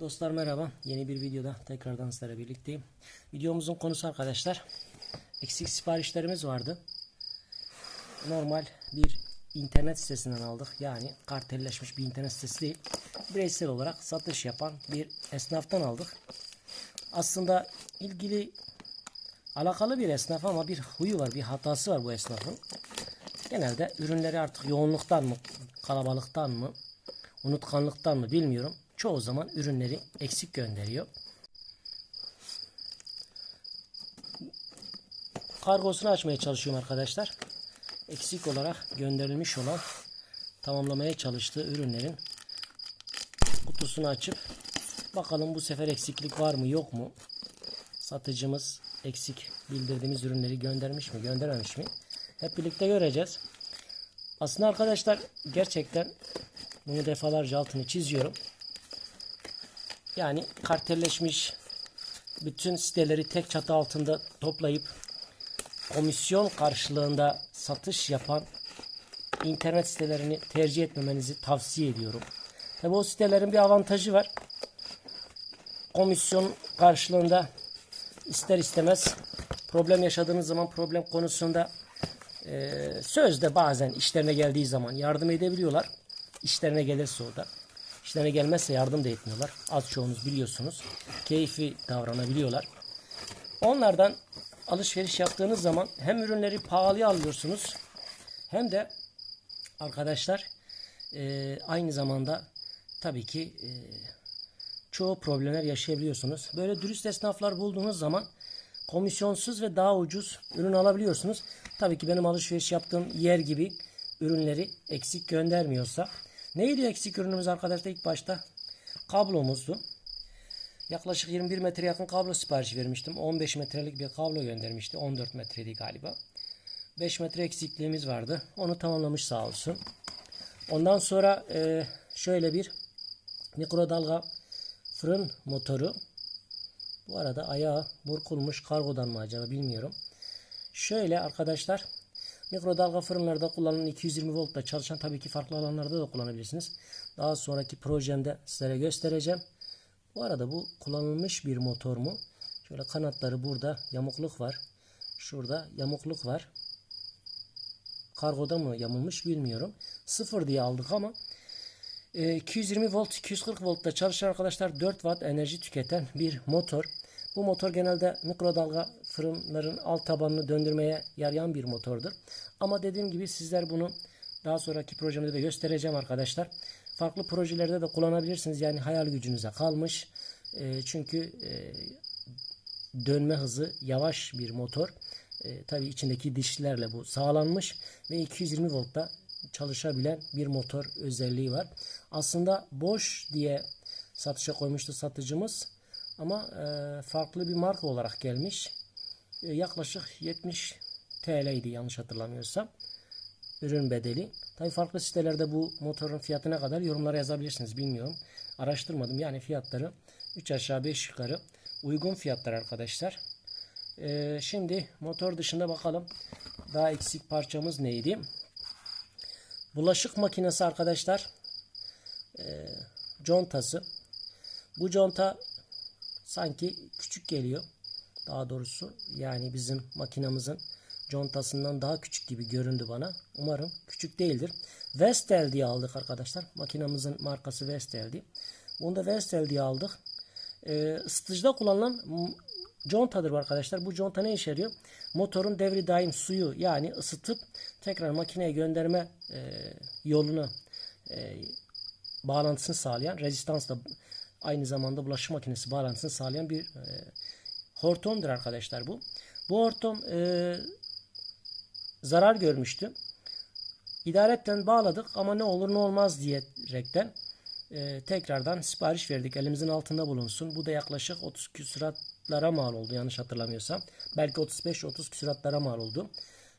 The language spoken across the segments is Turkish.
Dostlar merhaba. Yeni bir videoda tekrardan sizlerle birlikteyim. Videomuzun konusu arkadaşlar eksik siparişlerimiz vardı. Normal bir internet sitesinden aldık. Yani kartelleşmiş bir internet sitesi değil. Bireysel olarak satış yapan bir esnaftan aldık. Aslında ilgili alakalı bir esnaf ama bir huyu var, bir hatası var bu esnafın. Genelde ürünleri artık yoğunluktan mı, kalabalıktan mı, unutkanlıktan mı bilmiyorum. Çoğu zaman ürünleri eksik gönderiyor. Kargosunu açmaya çalışıyorum arkadaşlar. Eksik olarak gönderilmiş olan tamamlamaya çalıştığı ürünlerin kutusunu açıp bakalım bu sefer eksiklik var mı yok mu? Satıcımız eksik bildirdiğimiz ürünleri göndermiş mi göndermemiş mi? Hep birlikte göreceğiz. Aslında arkadaşlar gerçekten bunu defalarca altını çiziyorum. Yani kartelleşmiş bütün siteleri tek çatı altında toplayıp komisyon karşılığında satış yapan internet sitelerini tercih etmemenizi tavsiye ediyorum. Tabi o sitelerin bir avantajı var. Komisyon karşılığında ister istemez problem yaşadığınız zaman problem konusunda sözde bazen işlerine geldiği zaman yardım edebiliyorlar. İşlerine gelirse o da. İşlerine gelmezse yardım da etmiyorlar. Az çoğunuz biliyorsunuz. Keyfi davranabiliyorlar. Onlardan alışveriş yaptığınız zaman hem ürünleri pahalıya alıyorsunuz hem de arkadaşlar e, aynı zamanda tabii ki e, çoğu problemler yaşayabiliyorsunuz. Böyle dürüst esnaflar bulduğunuz zaman komisyonsuz ve daha ucuz ürün alabiliyorsunuz. Tabii ki benim alışveriş yaptığım yer gibi ürünleri eksik göndermiyorsa. Neydi eksik ürünümüz arkadaşlar ilk başta? Kablomuzdu. Yaklaşık 21 metre yakın kablo siparişi vermiştim. 15 metrelik bir kablo göndermişti. 14 metreydi galiba. 5 metre eksikliğimiz vardı. Onu tamamlamış sağ olsun. Ondan sonra e, şöyle bir mikrodalga fırın motoru. Bu arada ayağı burkulmuş kargodan mı acaba bilmiyorum. Şöyle arkadaşlar mikrodalga fırınlarda kullanılan 220 voltla çalışan tabii ki farklı alanlarda da kullanabilirsiniz. Daha sonraki projemde sizlere göstereceğim. Bu arada bu kullanılmış bir motor mu? Şöyle kanatları burada yamukluk var. Şurada yamukluk var. Kargoda mı yamulmuş bilmiyorum. Sıfır diye aldık ama e, 220 volt 240 voltta çalışan arkadaşlar 4 watt enerji tüketen bir motor. Bu motor genelde mikrodalga fırınların alt tabanını döndürmeye yarayan bir motordur. Ama dediğim gibi sizler bunu daha sonraki projemde de göstereceğim arkadaşlar. Farklı projelerde de kullanabilirsiniz. Yani hayal gücünüze kalmış. E, çünkü e, dönme hızı yavaş bir motor. E, tabii içindeki dişlerle bu sağlanmış ve 220 voltta çalışabilen bir motor özelliği var. Aslında boş diye satışa koymuştu satıcımız ama e, farklı bir marka olarak gelmiş. E, yaklaşık 70 TL'ydi yanlış hatırlamıyorsam ürün bedeli. Tabi farklı sitelerde bu motorun fiyatı ne kadar yorumlara yazabilirsiniz bilmiyorum. Araştırmadım yani fiyatları 3 aşağı 5 yukarı uygun fiyatlar arkadaşlar. Ee, şimdi motor dışında bakalım daha eksik parçamız neydi? Bulaşık makinesi arkadaşlar ee, contası. Bu conta sanki küçük geliyor. Daha doğrusu yani bizim makinamızın contasından daha küçük gibi göründü bana. Umarım küçük değildir. Vestel diye aldık arkadaşlar. Makinamızın markası Vestel'di. Bunu da Vestel diye aldık. Ee, ısıtıcıda kullanılan contadır arkadaşlar. Bu conta ne işe yarıyor? Motorun devri daim suyu yani ısıtıp tekrar makineye gönderme e, yolunu e, bağlantısını sağlayan rezistansla aynı zamanda bulaşık makinesi bağlantısını sağlayan bir e, hortumdur arkadaşlar bu. Bu hortum e, zarar görmüştü. İdaretten bağladık ama ne olur ne olmaz diyerekten e, tekrardan sipariş verdik. Elimizin altında bulunsun. Bu da yaklaşık 30 küsuratlara mal oldu yanlış hatırlamıyorsam. Belki 35-30 küsuratlara mal oldu.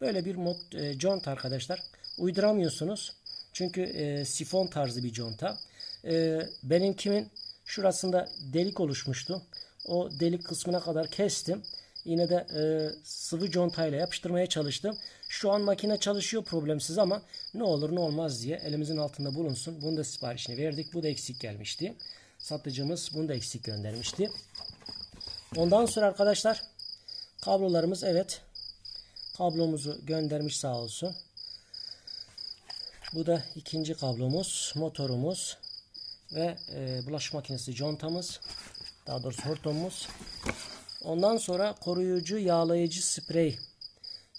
Böyle bir mod e, jont arkadaşlar. Uyduramıyorsunuz. Çünkü e, sifon tarzı bir conta. E, benimkimin şurasında delik oluşmuştu. O delik kısmına kadar kestim. Yine de e, sıvı contayla yapıştırmaya çalıştım. Şu an makine çalışıyor problemsiz ama ne olur ne olmaz diye elimizin altında bulunsun. Bunu da siparişini verdik. Bu da eksik gelmişti. satıcımız bunu da eksik göndermişti. Ondan sonra arkadaşlar kablolarımız evet kablomuzu göndermiş sağ olsun. Bu da ikinci kablomuz, motorumuz ve e, bulaşık makinesi contamız. Daha doğrusu hortumumuz. Ondan sonra koruyucu yağlayıcı sprey.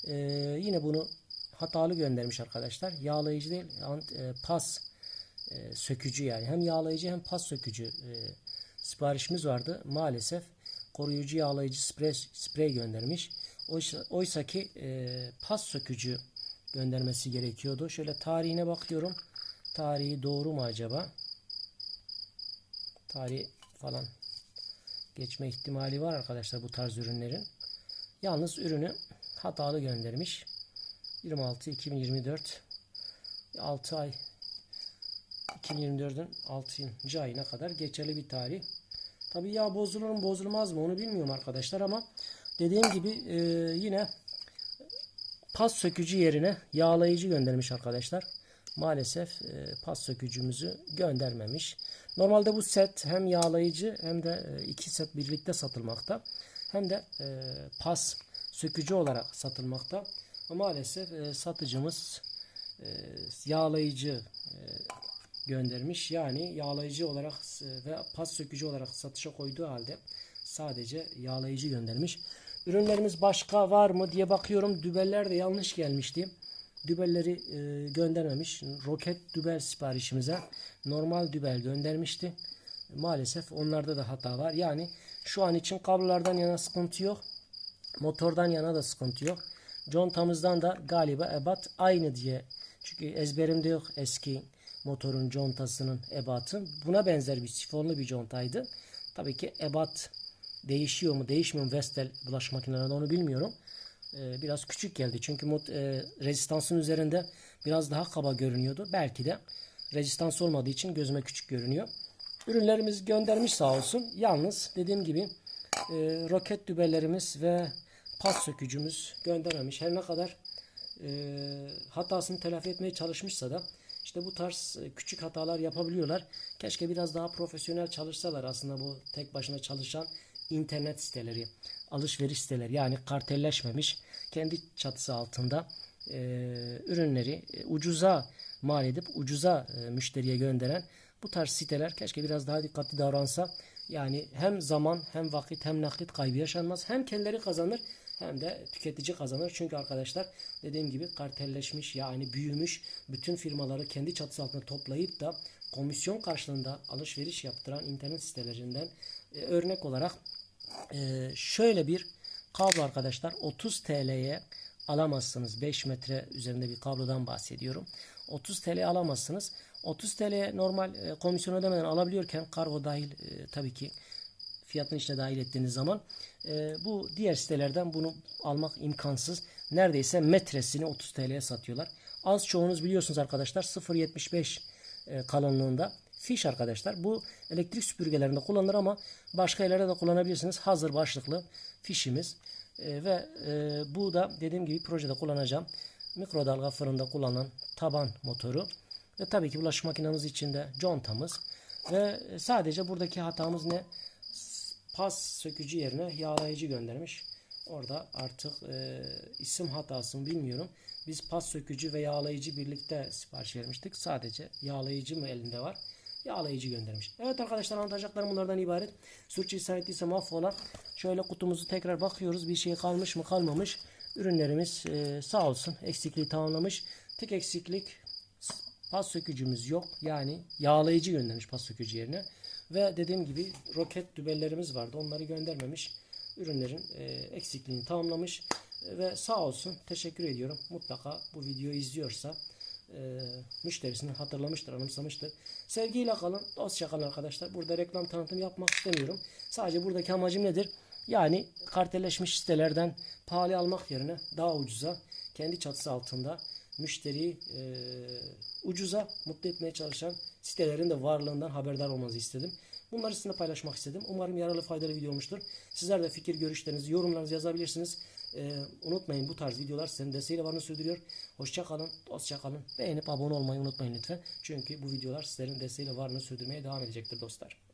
E, yine bunu hatalı göndermiş arkadaşlar. Yağlayıcı değil, e, pas e, sökücü yani. Hem yağlayıcı hem pas sökücü e, siparişimiz vardı. Maalesef koruyucu yağlayıcı sprey, sprey göndermiş. Oysa, oysa ki e, pas sökücü göndermesi gerekiyordu. Şöyle tarihine bakıyorum. Tarihi doğru mu acaba? Tarih falan geçme ihtimali var arkadaşlar bu tarz ürünlerin. Yalnız ürünü hatalı göndermiş. 26 2024 6 ay 2024'ün 6. ayına kadar geçerli bir tarih. Tabi ya bozulur mu bozulmaz mı onu bilmiyorum arkadaşlar ama dediğim gibi e, yine pas sökücü yerine yağlayıcı göndermiş arkadaşlar. Maalesef e, pas sökücümüzü göndermemiş. Normalde bu set hem yağlayıcı hem de e, iki set birlikte satılmakta. Hem de e, pas sökücü olarak satılmakta. Ama maalesef e, satıcımız yağlayıcı göndermiş. Yani yağlayıcı olarak ve pas sökücü olarak satışa koyduğu halde sadece yağlayıcı göndermiş. Ürünlerimiz başka var mı diye bakıyorum. Dübeller de yanlış gelmişti. Dübelleri e, göndermemiş. Roket dübel siparişimize normal dübel göndermişti. Maalesef onlarda da hata var. Yani şu an için kablolardan yana sıkıntı yok. Motordan yana da sıkıntı yok. Contamızdan da galiba ebat aynı diye. Çünkü ezberimde yok eski motorun contasının ebatı. Buna benzer bir sifonlu bir contaydı. Tabii ki ebat değişiyor mu değişmiyor mu Vestel bulaşık makinelerinde onu bilmiyorum. Ee, biraz küçük geldi. Çünkü mod, e, rezistansın üzerinde biraz daha kaba görünüyordu. Belki de rezistans olmadığı için gözüme küçük görünüyor. Ürünlerimiz göndermiş sağ olsun. Yalnız dediğim gibi e, roket dübelerimiz ve pas sökücümüz göndermemiş. Her ne kadar e, hatasını telafi etmeye çalışmışsa da işte bu tarz e, küçük hatalar yapabiliyorlar. Keşke biraz daha profesyonel çalışsalar aslında bu tek başına çalışan internet siteleri, alışveriş siteleri yani kartelleşmemiş kendi çatısı altında e, ürünleri e, ucuza mal edip ucuza e, müşteriye gönderen bu tarz siteler keşke biraz daha dikkatli davransa. Yani hem zaman hem vakit hem nakit kaybı yaşanmaz. Hem kendileri kazanır hem de tüketici kazanır. Çünkü arkadaşlar dediğim gibi kartelleşmiş yani büyümüş bütün firmaları kendi çatısı altında toplayıp da komisyon karşılığında alışveriş yaptıran internet sitelerinden e, örnek olarak e, şöyle bir kablo arkadaşlar 30 TL'ye alamazsınız. 5 metre üzerinde bir kablodan bahsediyorum. 30 TL alamazsınız. 30 TL normal e, komisyon ödemeden alabiliyorken kargo dahil e, tabii ki fiyatın içine dahil ettiğiniz zaman e, bu diğer sitelerden bunu almak imkansız. Neredeyse metresini 30 TL'ye satıyorlar. Az çoğunuz biliyorsunuz arkadaşlar 0.75 e, kalınlığında fiş arkadaşlar. Bu elektrik süpürgelerinde kullanılır ama başka yerlerde de kullanabilirsiniz. Hazır başlıklı fişimiz. E, ve e, bu da dediğim gibi projede kullanacağım. Mikrodalga fırında kullanılan taban motoru. Ve tabii ki bulaşık makinemiz içinde contamız. Ve sadece buradaki hatamız ne? Pas sökücü yerine yağlayıcı göndermiş. Orada artık e, isim hatası mı bilmiyorum. Biz pas sökücü ve yağlayıcı birlikte sipariş vermiştik. Sadece yağlayıcı mı elinde var? Yağlayıcı göndermiş. Evet arkadaşlar anlatacaklarım bunlardan ibaret. Sürçülisan ettiyse affola. Şöyle kutumuzu tekrar bakıyoruz. Bir şey kalmış mı kalmamış. Ürünlerimiz e, sağ olsun eksikliği tamamlamış. Tek eksiklik pas sökücümüz yok. Yani yağlayıcı göndermiş pas sökücü yerine. Ve dediğim gibi roket dübellerimiz vardı. Onları göndermemiş. Ürünlerin e, eksikliğini tamamlamış. E, ve sağ olsun teşekkür ediyorum. Mutlaka bu videoyu izliyorsa e, müşterisini hatırlamıştır, anımsamıştır. Sevgiyle kalın, dostça kalın arkadaşlar. Burada reklam tanıtım yapmak istemiyorum. Sadece buradaki amacım nedir? Yani kartelleşmiş sitelerden pahalı almak yerine daha ucuza kendi çatısı altında müşteriyi e, ucuza mutlu etmeye çalışan sitelerin de varlığından haberdar olmanızı istedim. Bunları sizinle paylaşmak istedim. Umarım yararlı faydalı video olmuştur. Sizler de fikir görüşlerinizi, yorumlarınızı yazabilirsiniz. Ee, unutmayın bu tarz videolar sizin desteğiyle varlığını sürdürüyor. Hoşça kalın, dostça kalın. Beğenip abone olmayı unutmayın lütfen. Çünkü bu videolar sizlerin desteğiyle varlığını sürdürmeye devam edecektir dostlar.